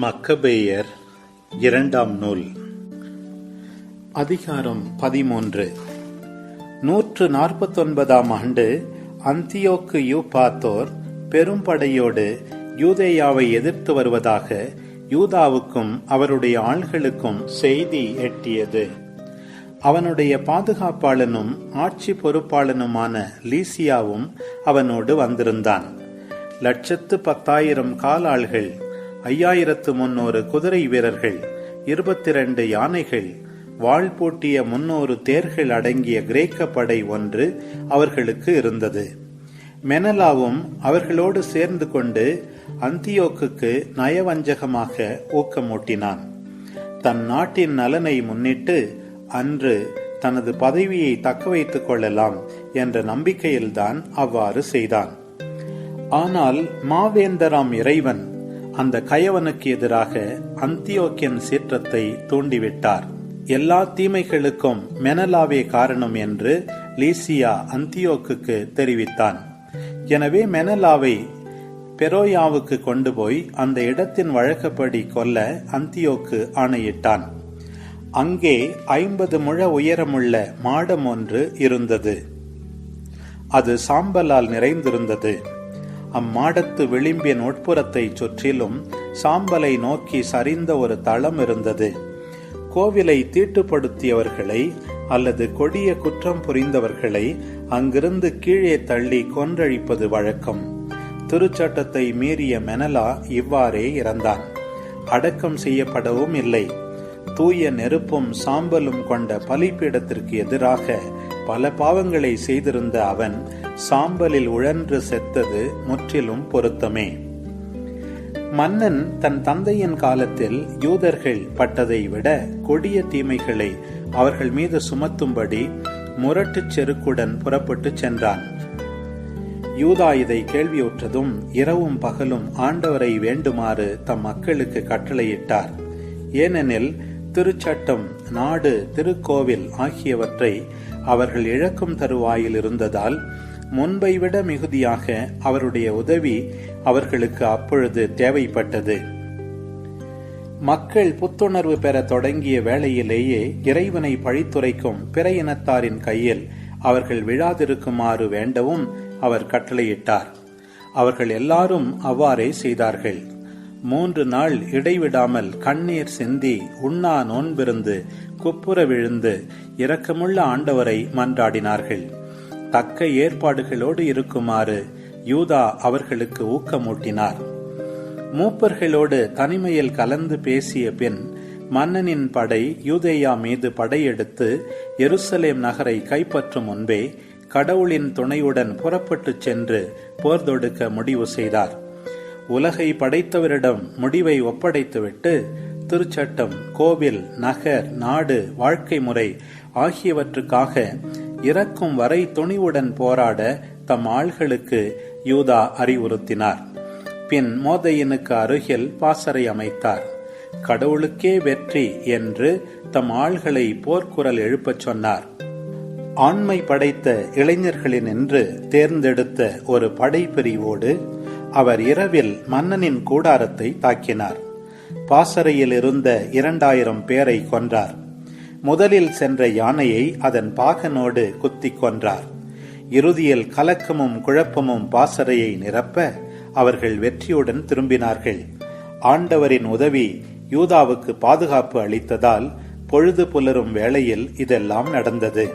மக்கபேயர் இரண்டாம் நூல். அதிகாரம் பதிமூன்று. நூற்று நாற்பத்தொன்பதாம் ஆண்டு அந்தியோக்கு யூ பாத்தோர் பெரும்படையோடு யூதேயாவை எதிர்த்து வருவதாக யூதாவுக்கும் அவருடைய ஆள்களுக்கும் செய்தி எட்டியது. அவனுடைய பாதுகாப்பாளனும் ஆட்சி பொறுப்பாளனுமான லீசியாவும் அவனோடு வந்திருந்தான். லட்சத்து பத்தாயிரம் காலாள்கள் ஐயாயிரத்து முன்னூறு குதிரை வீரர்கள் இருபத்தி ரெண்டு யானைகள் வாழ் பூட்டிய முன்னூறு தேர்கள் அடங்கிய கிரேக்க படை ஒன்று அவர்களுக்கு இருந்தது. மெனலாவும் அவர்களோடு சேர்ந்து கொண்டு அந்தியோக்குக்கு நயவஞ்சகமாக ஊக்கமூட்டினான். தன் நாட்டின் நலனை முன்னிட்டு அன்று தனது பதவியை தக்க வைத்துக் கொள்ளலாம் என்ற நம்பிக்கையில்தான் அவ்வாறு செய்தான். ஆனால் மாவேந்தராம் இறைவன் அந்த கயவனுக்கு எதிராக அந்தியோக்கியன் சீற்றத்தை தூண்டிவிட்டார். எல்லா தீமைகளுக்கும் மெனலாவே காரணம் என்று லீசியா அந்தியோக்குக்கு தெரிவித்தான். எனவே மெனலாவை பெரோயாவுக்கு கொண்டு போய் அந்த இடத்தின் வழக்கப்படி கொல்ல அந்தியோக்கு ஆணையிட்டான். அங்கே ஐம்பது முழ உயரமுள்ள மாடம் ஒன்று இருந்தது. அது சாம்பலால் நிறைந்திருந்தது. அம்மாடத்து விளிம்பின் உட்புறத்தைச் சுற்றிலும் சாம்பலை நோக்கி சரிந்த ஒரு தளம் இருந்தது. கோவிலை தீட்டுப்படுத்தியவர்களை அல்லது கொடிய குற்றம் புரிந்தவர்களை அங்கிருந்து கீழே தள்ளி கொன்றழிப்பது வழக்கம். திருச்சட்டத்தை மீறிய மெனலா இவ்வாறே இறந்தான். அடக்கம் செய்யப்படவும் இல்லை. தூய நெருப்பும் சாம்பலும் கொண்ட பலிப்பீடத்திற்கு எதிராக பல பாவங்களை செய்திருந்த அவன் சாம்பலில் உழன்று செத்தது முற்றிலும் பொருத்தமே. மன்னன் தன் தந்தையின் காலத்தில் யூதர்கள் பட்டதை விட கொடிய தீமைகளை அவர்கள் மீது சுமத்தும்படி முரட்டுச் செருக்குடன் புறப்பட்டு சென்றான். யூதா இதை கேள்வியுற்றதும் இரவும் பகலும் ஆண்டவரை வேண்டுமாறு தம் மக்களுக்கு கட்டளையிட்டார். ஏனெனில் திருச்சட்டம் நாடு திருக்கோவில் ஆகியவற்றை அவர்கள் இழக்கும் தருவாயில் இருந்ததால் முன்பை விட மிகுதியாக அவருடைய உதவி அவர்களுக்கு அப்பொழுது தேவைப்பட்டது. மக்கள் புத்துணர்வு பெற தொடங்கிய வேளையிலேயே இறைவனை பழித்துரைக்கும் பிற இனத்தாரின் கையில் அவர்கள் விழாதிருக்குமாறு வேண்டவும் அவர் கட்டளையிட்டார். அவர்கள் எல்லாரும் அவ்வாறே செய்தார்கள். மூன்று நாள் இடைவிடாமல் கண்ணீர் சிந்தி உண்ணா நோன்பிருந்து குப்புற விழுந்து இரக்கமுள்ள ஆண்டவரை மன்றாடினார்கள். தக்க ஏற்பாடுகளோடு இருக்குமாறு யூதா அவர்களுக்கு ஊக்கமூட்டினார். மூப்பர்களோடு தனிமையில் கலந்து பேசிய பின் மன்னனின் படை யூதேயா மீது படையெடுத்து எருசலேம் நகரை கைப்பற்றும் முன்பே கடவுளின் துணையுடன் புறப்பட்டுச் சென்று போர் தொடுக்க முடிவு செய்தார். உலகை படைத்தவரிடம் முடிவை ஒப்படைத்துவிட்டு திருச்சட்டம் கோவில் நகர் நாடு வாழ்க்கை முறை ஆகியவற்றுக்காக இறக்கும் வரை துணிவுடன் போராட தம் ஆள்களுக்கு யூதா அறிவுறுத்தினார். பின் மோதையனுக்கு அருகில் பாசறை அமைத்தார். கடவுளுக்கே வெற்றி என்று தம் ஆள்களை போர்க்குரல் எழுப்பச் சொன்னார். ஆண்மை படைத்த இளைஞர்களின் என்று தேர்ந்தெடுத்த ஒரு படைப்பிரிவோடு அவர் இரவில் மன்னனின் கூடாரத்தை தாக்கினார். பாசறையில் இருந்த இரண்டாயிரம் பேரை கொன்றார். முதலில் சென்ற யானையை அதன் பாகனோடு குத்தி கொன்றார். இறுதியில் கலக்கமும் குழப்பமும் பாசறையை நிரப்ப அவர்கள் வெற்றியுடன் திரும்பினார்கள். ஆண்டவரின் உதவி யூதாவுக்கு பாதுகாப்பு அளித்ததால் பொழுது புலரும் வேளையில் இதெல்லாம் நடந்தது.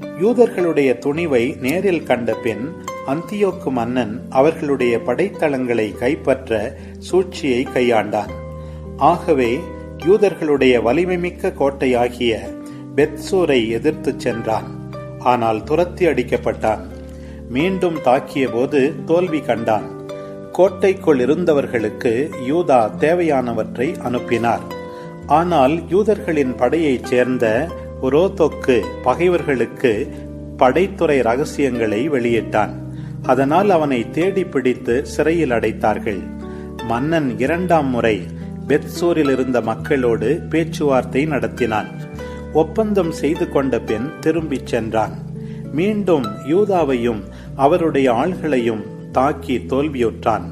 யூதர்களுடைய துணிவை நேரில் கண்ட பின் அந்தியோக்கு மன்னன் அவர்களுடைய படைத்தளங்களை கைப்பற்ற சூழ்ச்சியை கையாண்டான். ஆகவே யூதர்களுடைய வலிமைமிக்க கோட்டையாகிய பெத்சூரை எதிர்த்து சென்றான். ஆனால் துரத்தி அடிக்கப்பட்டான். மீண்டும் தாக்கிய போது தோல்வி கண்டான். கோட்டைக்குள் இருந்தவர்களுக்கு யூதா தேவையானவற்றை அனுப்பினார். ஆனால் யூதர்களின் படையைச் சேர்ந்த உரோத்தொக்கு பகைவர்களுக்கு படைத்துறை ரகசியங்களை வெளியிட்டான். அதனால் அவனை தேடி பிடித்து சிறையில் அடைத்தார்கள். மன்னன் இரண்டாம் முறை பெத்சூரில் இருந்த மக்களோடு பேச்சுவார்த்தை நடத்தினான். ஒப்பந்தம் செய்து கொண்ட பின் திரும்பிச் சென்றான். மீண்டும் யூதாவையும் அவருடைய ஆள்களையும் தாக்கி தோல்வியுற்றான்.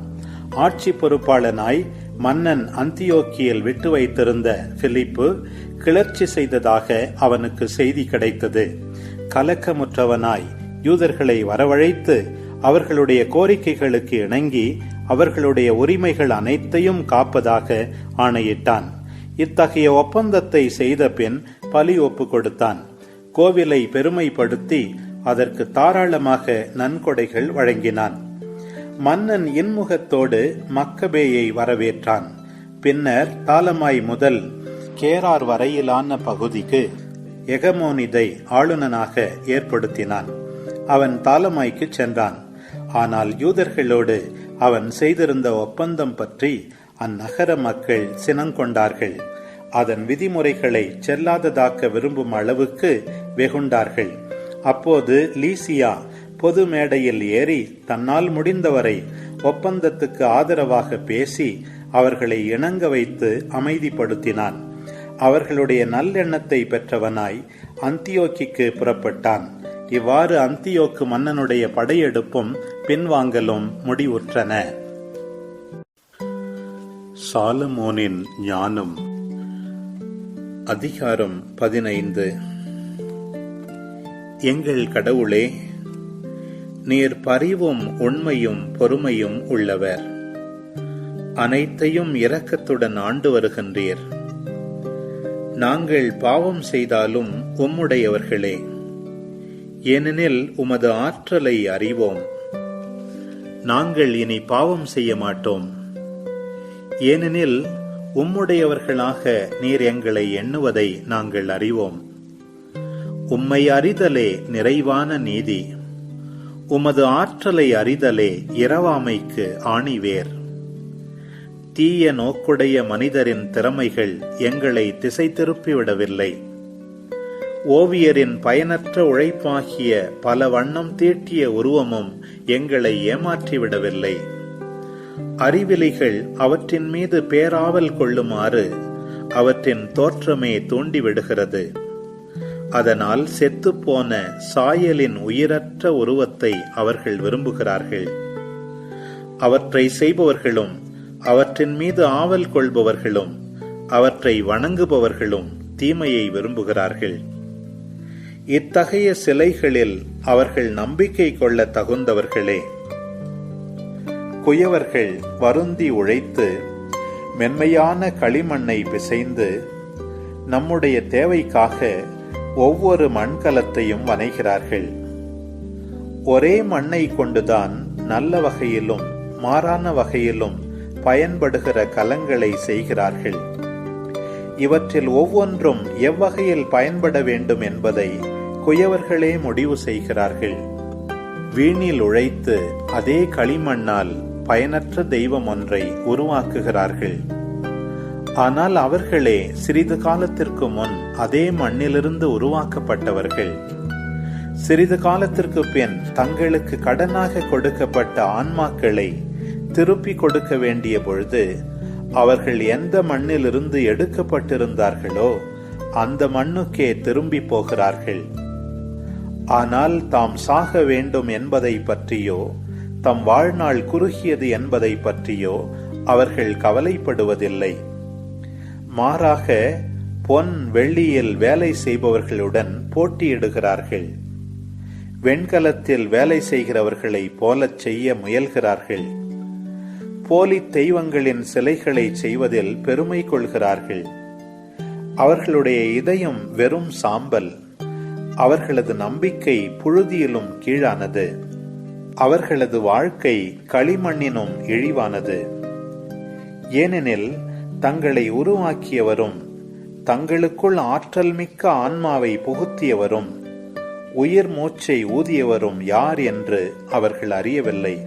ஆட்சி பொறுப்பாளனாய் மன்னன் அந்தியோக்கியில் விட்டு வைத்திருந்த பிலிப்பு கிளர்ச்சி செய்ததாக அவனுக்கு செய்தி கிடைத்தது. கலக்கமுற்றவனாய் யூதர்களை வரவழைத்து அவர்களுடைய கோரிக்கைகளுக்கு இணங்கி அவர்களுடைய உரிமைகள் அனைத்தையும் காப்பதாக ஆணையிட்டான். இத்தகைய ஒப்பந்தத்தை செய்த பின் பலி ஒப்பு கொடுத்தான். கோவிலை பெருமைப்படுத்தி அதற்கு தாராளமாக நன்கொடைகள் வழங்கினான். மன்னன் இன்முகத்தோடு மக்கபேயை வரவேற்றான். பின்னர் தாலமாய் முதல் கேரார் வரையிலான பகுதிக்கு எகமோனிதை ஆளுநனாக ஏற்படுத்தினான். அவன் தாலமாய்க்கு சென்றான். ஆனால் யூதர்களோடு அவன் செய்திருந்த ஒப்பந்தம் பற்றி அந்நகர மக்கள் சினங்கொண்டார்கள். அதன் விதிமுறைகளை செல்லாததாக்க விரும்பும் அளவுக்கு வெகுண்டார்கள். அப்போது லீசியா பொது மேடையில் ஏறி தன்னால் முடிந்தவரை ஒப்பந்தத்துக்கு ஆதரவாக பேசி அவர்களை இணங்க வைத்து அமைதிப்படுத்தினான். அவர்களுடைய நல்லெண்ணத்தை பெற்றவனாய் அந்தியோக்கிக்கு புறப்பட்டான். இவ்வாறு அந்தியோக்கு மன்னனுடைய படையெடுப்பும் பின்வாங்கலும் முடிவுற்றன. சாலமோனின் ஞானம். அதிகாரம் பதினைந்து. எங்கள் கடவுளே நீர் பரிவும் உண்மையும் பொறுமையும் உள்ளவர். அனைத்தையும் இரக்கத்துடன் ஆண்டு வருகின்றீர். நாங்கள் பாவம் செய்தாலும் உம்முடையவர்களே. ஏனெனில் உமது ஆற்றலை அறிவோம். நாங்கள் இனி பாவம் செய்ய மாட்டோம். ஏனெனில் உம்முடையவர்களாக நீர் எங்களை எண்ணுவதை நாங்கள் அறிவோம். உம்மை அறிதலே நிறைவான நீதி. உமது ஆற்றலை அறிதலே இரவாமைக்கு ஆணிவேர். தீய நோக்குடைய மனிதரின் திறமைகள் எங்களை திசை திருப்பிவிடவில்லை. ஓவியரின் பயனற்ற உழைப்பாகிய பல வண்ணம் தீட்டிய உருவமும் எங்களை ஏமாற்றிவிடவில்லை. அறிவிலிகள் அவற்றின் மீது பேராவல் கொள்ளுமாறு அவற்றின் தோற்றமே தூண்டிவிடுகிறது. அதனால் செத்துப்போன சாயலின் உயிரற்ற உருவத்தை அவர்கள் விரும்புகிறார்கள். அவற்றை செய்பவர்களும் அவற்றின் மீது ஆவல் கொள்பவர்களும் அவற்றை வணங்குபவர்களும் தீமையை விரும்புகிறார்கள். இத்தகைய சிலைகளில் அவர்கள் நம்பிக்கை கொள்ள தகுந்தவர்களே. குயவர்கள் வருந்தி உழைத்து மென்மையான களிமண்ணை பிசைந்து நம்முடைய தேவைக்காக ஒவ்வொரு மண்கலத்தையும் வனைகிறார்கள். ஒரே மண்ணை கொண்டுதான் நல்ல வகையிலும் மாறான வகையிலும் பயன்படுகிற கலங்களை செய்கிறார்கள். இவற்றில் ஒவ்வொன்றும் எவ்வகையில் பயன்பட வேண்டும் என்பதை குயவர்களே முடிவு செய்கிறார்கள். வீணில் உழைத்து அதே களிமண்ணால் பயனற்ற தெய்வம் ஒன்றை உருவாக்குகிறார்கள். ஆனால் அவர்களே சிறிது காலத்திற்கு முன் அதே மண்ணிலிருந்து உருவாக்கப்பட்டவர்கள். சிறிது காலத்திற்கு பின் தங்களுக்கு கடனாக கொடுக்கப்பட்ட ஆன்மாக்களை திருப்பி கொடுக்க வேண்டிய பொழுது அவர்கள் எந்த மண்ணிலிருந்து எடுக்கப்பட்டிருந்தார்களோ அந்த மண்ணுக்கே திரும்பி போகிறார்கள். ஆனால் தாம் சாக வேண்டும் என்பதை பற்றியோ தம் வாழ்நாள் குறுகியது என்பதை பற்றியோ அவர்கள் கவலைப்படுவதில்லை. மாறாக பொன் வெள்ளியில் வேலை செய்பவர்களுடன் போட்டியிடுகிறார்கள். வெண்கலத்தில் வேலை செய்கிறவர்களை போலச் செய்ய முயல்கிறார்கள். போலி தெய்வங்களின் சிலைகளை செய்வதில் பெருமை கொள்கிறார்கள். அவர்களுடைய இதயம் வெறும் சாம்பல். அவர்களது நம்பிக்கை புழுதியிலும் கீழானது. அவர்களது வாழ்க்கை களிமண்ணினும் இழிவானது. ஏனெனில் தங்களை உருவாக்கியவரும் தங்களுக்குள் ஆற்றல் மிக்க ஆன்மாவை புகுத்தியவரும் உயிர் மூச்சை ஊதியவரும் யார் என்று அவர்கள் அறியவில்லை.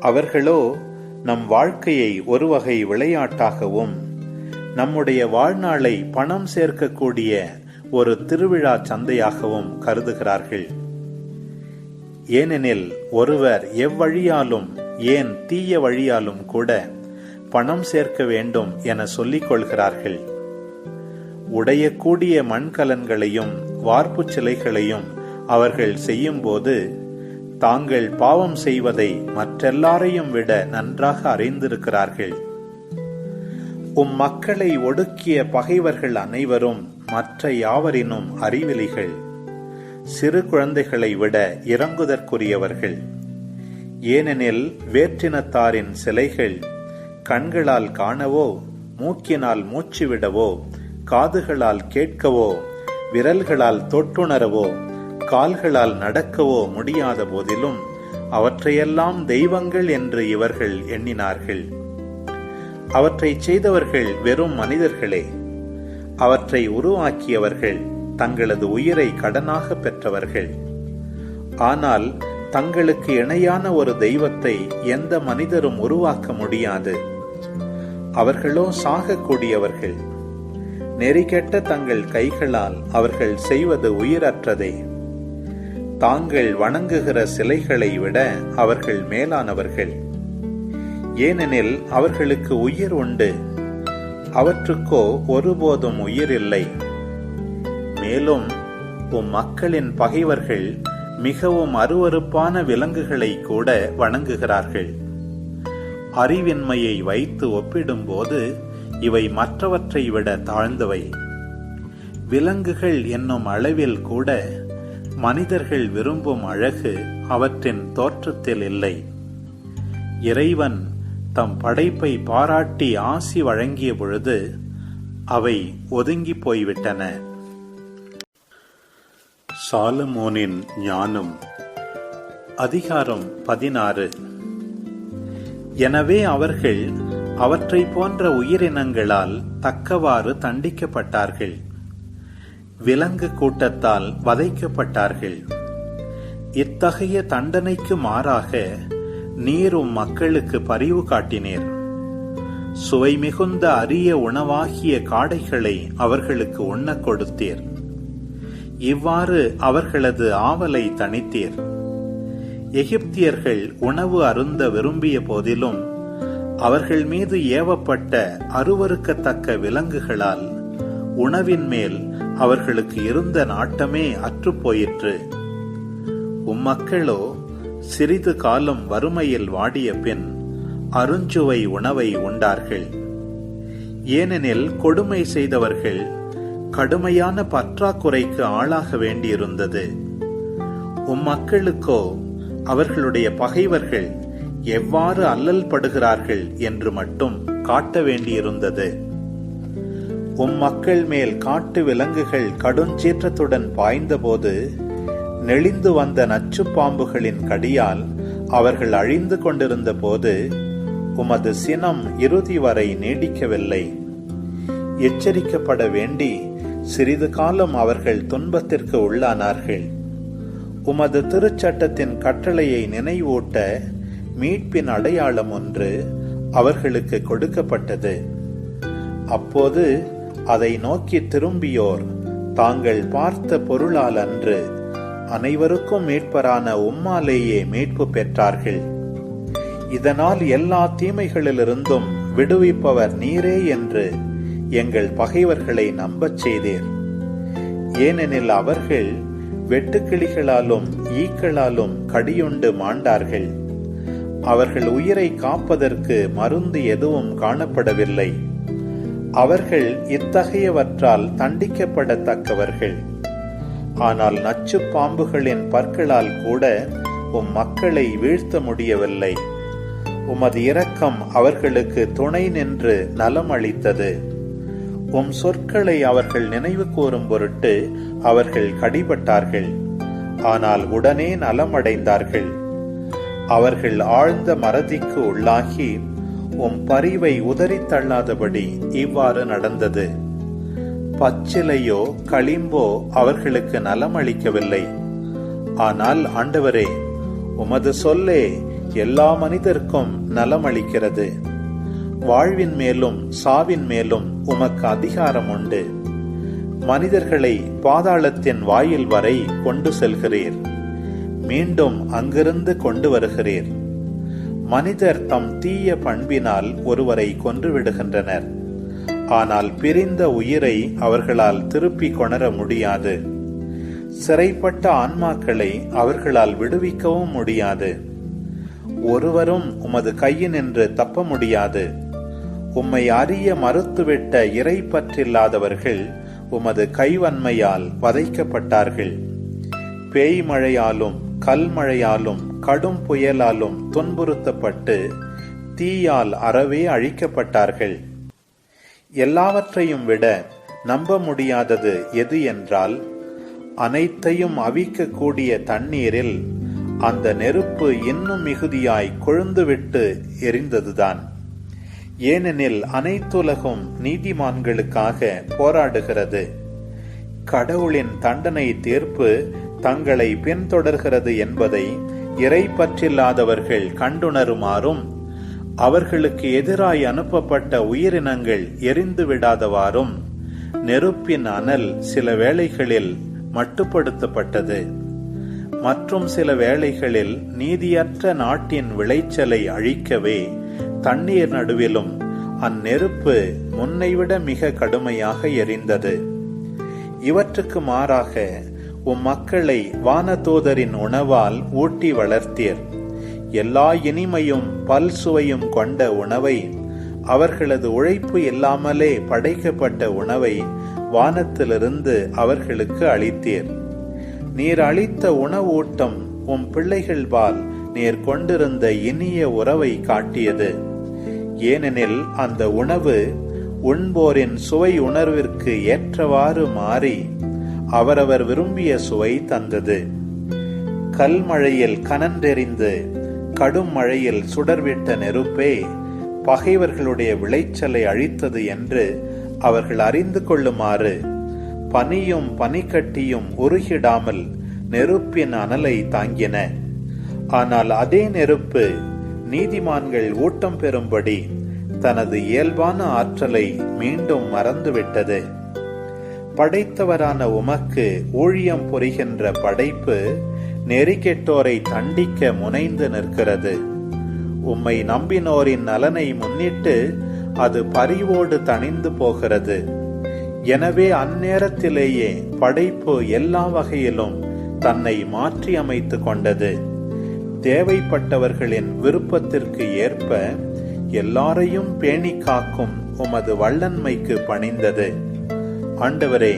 அவர்களோ நம் வாழ்க்கையை ஒரு வகை விளையாட்டாகவும் நம்முடைய வாழ்நாளை பணம் சேர்க்கக்கூடிய ஒரு திருவிழா சந்தையாகவும் கருதுகிறார்கள். ஏனெனில் ஒருவர் எவ்வழியாலும் ஏன் தீய வழியாலும் கூட பணம் சேர்க்க வேண்டும் என சொல்லிக் கொள்கிறார்கள். உடையக்கூடிய மண்கலன்களையும் வார்ப்பு சிலைகளையும் அவர்கள் செய்யும்போது தாங்கள் பாவம் செய்வதை மற்றெல்லாரையும் விட நன்றாக அறிந்திருக்கிறார்கள். உம் மக்களை ஒடுக்கிய பகைவர்கள் அனைவரும் மற்ற யாவரினும் அறிவிலிகள் சிறு குழந்தைகளை விட இறங்குதற்குரியவர்கள். ஏனெனில் வேற்றினத்தாரின் சிலைகள் கண்களால் காணவோ மூக்கினால் மூச்சுவிடவோ காதுகளால் கேட்கவோ விரல்களால் தொட்டுணரவோ கால்களால் நடக்கவோ முடியாத போதிலும் அவற்றையெல்லாம் தெய்வங்கள் என்று இவர்கள் எண்ணினார்கள். அவற்றை செய்தவர்கள் வெறும் மனிதர்களே. அவற்றை உருவாக்கியவர்கள் தங்களது உயிரை கடனாக பெற்றவர்கள். ஆனால் தங்களுக்கு இணையான ஒரு தெய்வத்தை எந்த மனிதரும் உருவாக்க முடியாது. அவர்களோ சாகக்கூடியவர்கள். நெறிகெட்ட தங்கள் கைகளால் அவர்கள் செய்வது உயிரற்றதே. தாங்கள் வணங்குகிற சிலைகளை விட அவர்கள் மேலானவர்கள். ஏனெனில் அவர்களுக்கு உயிர் உண்டு. அவற்றுக்கோ ஒருபோதும் உயிர் இல்லை மேலும் உம் மக்களின் பகைவர்கள் மிகவும் அருவருப்பான விலங்குகளை கூட வணங்குகிறார்கள். அறிவின்மையை வைத்து ஒப்பிடும்போது இவை மற்றவற்றை விட தாழ்ந்தவை. விலங்குகள் என்னும் அளவில் கூட மனிதர்கள் விரும்பும் அழகு அவற்றின் தோற்றத்தில் இல்லை. இறைவன் தம் படைப்பை பாராட்டி ஆசி வழங்கிய பொழுது அவை ஒதுங்கி போய்விட்டன. சாலமோனின் ஞானம் அதிகாரம் பதினாறு. எனவே அவர்கள் அவற்றை போன்ற உயிரினங்களால் தக்கவாறு தண்டிக்கப்பட்டார்கள். விலங்கு கூட்டத்தால் வதைக்கப்பட்டார்கள். இத்தகைய தண்டனைக்கு மாறாக நீரும் மக்களுக்கு பரிவு காட்டினீர். சுவை மிகுந்த அரிய உணவாகிய காடைகளை அவர்களுக்கு உண்ணக் கொடுத்தீர். இவ்வாறு அவர்களது ஆவலை தணித்தீர். எகிப்தியர்கள் உணவு அருந்த விரும்பிய போதிலும் அவர்கள் மீது ஏவப்பட்ட அருவறுக்கத்தக்க விலங்குகளால் உணவின் மேல் அவர்களுக்கு இருந்த நாட்டமே அற்றுப்போயிற்று உம்மக்களோ சிறிது காலம் வறுமையில் வாடிய பின் அருஞ்சுவை உணவை உண்டார்கள். ஏனெனில் கொடுமை செய்தவர்கள் கடுமையான பற்றாக்குறைக்கு ஆளாக வேண்டியிருந்தது. உம்மக்களுக்கோ அவர்களுடைய பகைவர்கள் எவ்வாறு அல்லல் படுகிறார்கள் என்று மட்டும் காட்ட வேண்டியிருந்தது. உம் மக்கள் மேல் காட்டு விலங்குகள் கடுஞ்சீற்றத்துடன் பாய்ந்தபோது நெளிந்து வந்த நச்சு பாம்புகளின் கடியால் அவர்கள் அழிந்து கொண்டிருந்த போது உமது சினம் இறுதி வரை நீடிக்கவில்லை. எச்சரிக்கப்பட வேண்டி சிறிது காலம் அவர்கள் துன்பத்திற்கு உள்ளானார்கள். உமது திருச்சட்டத்தின் கட்டளையை நினைவூட்ட மீட்பின் அடையாளம் ஒன்று அவர்களுக்கு கொடுக்கப்பட்டது. அப்போது அதை நோக்கி திரும்பியோர் தாங்கள் பார்த்த பொருளால் அன்று அனைவருக்கும் மீட்பரான உம்மாலேயே மீட்பு பெற்றார்கள். இதனால் எல்லா தீமைகளிலிருந்தும் விடுவிப்பவர் நீரே என்று எங்கள் பகைவர்களை நம்பச் செய்தீர். ஏனெனில் அவர்கள் வெட்டுக்கிளிகளாலும் ஈக்களாலும் கடியுண்டு மாண்டார்கள். அவர்கள் உயிரை காப்பதற்கு மருந்து எதுவும் காணப்படவில்லை. அவர்கள் இத்தகையவற்றால் தண்டிக்கப்படத்தக்கவர்கள். ஆனால் நச்சு பாம்புகளின் பற்களால் கூட உம் மக்களை வீழ்த்த முடியவில்லை. உமது இரக்கம் அவர்களுக்கு துணை நின்று நலம் அளித்தது உம் சொற்களை அவர்கள் நினைவு கூறும் பொருட்டு அவர்கள் கடிபட்டார்கள். ஆனால் உடனே நலம் அடைந்தார்கள் அவர்கள் ஆழ்ந்த மறதிக்கு உள்ளாகி உம் பரிவை உதறித் தள்ளாதபடி இவ்வாறு நடந்தது. பச்சிலையோ களிம்போ அவர்களுக்கு நலம் அளிக்கவில்லை ஆனால் ஆண்டவரே உமது சொல்லே எல்லா மனிதர்க்கும் நலம் அளிக்கிறது வாழ்வின் மேலும் சாவின் மேலும் உமக்கு அதிகாரம் உண்டு. மனிதர்களை பாதாளத்தின் வாயில் வரை கொண்டு செல்கிறீர். மீண்டும் அங்கிருந்து கொண்டு வருகிறீர். மனிதர் தம் தீய பண்பினால் ஒருவரை கொன்று விடுகின்றனர். ஆனால் பிரிந்த உயிரை அவர்களால் திருப்பி கொணர முடியாது. சிறைப்பட்ட ஆன்மாக்களை அவர்களால் விடுவிக்கவும் முடியாது. ஒருவரும் உமது கையினின்று தப்ப முடியாது. உம்மை அறிய மறுத்துவிட்ட இறை பற்றில்லாதவர்கள் உமது கைவன்மையால் வதைக்கப்பட்டார்கள். பேய் மழையாலும் கல்மழையாலும் கடும் புயலாலும் துன்புறுத்தப்பட்டு தீயால் அறவே அழிக்கப்பட்டார்கள். எல்லாவற்றையும் விட நம்ப முடியாதது எது என்றால் அனைத்தையும் அவிக்கக்கூடிய தண்ணீரில் அந்த நெருப்பு இன்னும் மிகுதியாய் கொழுந்துவிட்டு எரிந்ததுதான். ஏனெனில் அனைத்துலகும் நீதிமான்களுக்காக போராடுகிறது. கடவுளின் தண்டனை தீர்ப்பு தங்களை பின்தொடர்கிறது என்பதை இறை பற்றில்லாதவர்கள் கண்டுணருமாறும் அவர்களுக்கு எதிராய் அனுப்பப்பட்ட உயிரினங்கள் எரிந்து விடாதவாறும் நெருப்பின் அனல் சில வேளைகளில் மட்டுப்படுத்தப்பட்டது. மற்றும் சில வேளைகளில் நீதியற்ற நாட்டின் விளைச்சலை அழிக்கவே தண்ணீர் நடுவிலும் அந்நெருப்பு முன்னைவிட மிக கடுமையாக எரிந்தது. இவற்றுக்கு மாறாக உம் மக்களை வானதூதரின் உணவால் ஊட்டி வளர்த்தீர். எல்லா இனிமையும் பல் சுவையும் கொண்ட உணவை அவர்களது உழைப்பு இல்லாமலே படைக்கப்பட்ட உணவை வானத்திலிருந்து அவர்களுக்கு அளித்தீர். நீர் அளித்த உணவூட்டம் உம் பிள்ளைகள்பால் நீர் கொண்டிருந்த இனிய உறவை காட்டியது. ஏனெனில் அந்த உணவு உண்போரின் சுவை உணர்விற்கு ஏற்றவாறு மாறி அவரவர் விரும்பிய சுவை தந்தது. கல்மழையில் கனன்றெறிந்து கடும் மழையில் சுடர்விட்ட நெருப்பே பகைவர்களுடைய விளைச்சலை அழித்தது என்று அவர்கள் அறிந்து கொள்ளுமாறு பனியும் பனிக்கட்டியும் உருகிடாமல் நெருப்பின் அனலை தாங்கின. ஆனால் அதே நெருப்பு நீதிமான்கள் ஊட்டம் பெறும்படி தனது இயல்பான ஆற்றலை மீண்டும் மறந்துவிட்டது. படைத்தவரான உமக்கு ஊழியம் புரிகின்ற படைப்பு நெறிகெட்டோரை தண்டிக்க முனைந்து நிற்கிறது. உம்மை நம்பினோரின் நலனை முன்னிட்டு அது பரிவோடு தணிந்து போகிறது. எனவே அந்நேரத்திலேயே படைப்பு எல்லா வகையிலும் தன்னை மாற்றி அமைத்து கொண்டது. தேவைப்பட்டவர்களின் விருப்பத்திற்கு ஏற்ப எல்லாரையும் பேணி காக்கும் உமது வல்லன்மைக்கு பணிந்தது. ஆண்டவரே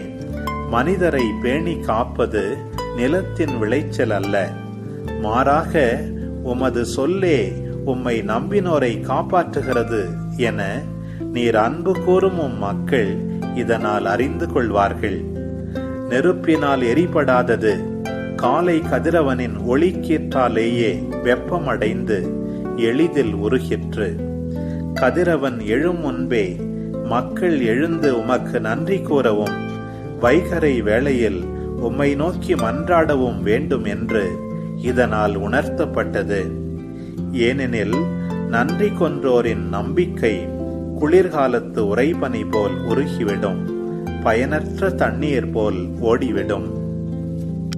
மனிதரை பேணி காப்பது நிலத்தின் விளைச்சல் அல்ல. மாறாக உமது சொல்லே உம்மை நம்பினோரை காப்பாற்றுகிறது என நீர் அன்பு கூறும் உம் மக்கள் இதனால் அறிந்து கொள்வார்கள். நெருப்பினால் எரிபடாதது காலை கதிரவனின் ஒளிக்கீற்றாலேயே வெப்பமடைந்து எளிதில் உருகிற்று. கதிரவன் எழும் முன்பே மக்கள் எழுந்து உமக்கு நன்றி கூறவும் வைகரை வேளையில் உம்மை நோக்கி மன்றாடவும் வேண்டும் என்று இதனால் உணர்த்தப்பட்டது. ஏனெனில் நன்றி கொன்றோரின் நம்பிக்கை குளிர்காலத்து உறைபனி போல் உருகிவிடும். பயனற்ற தண்ணீர் போல் ஓடிவிடும்.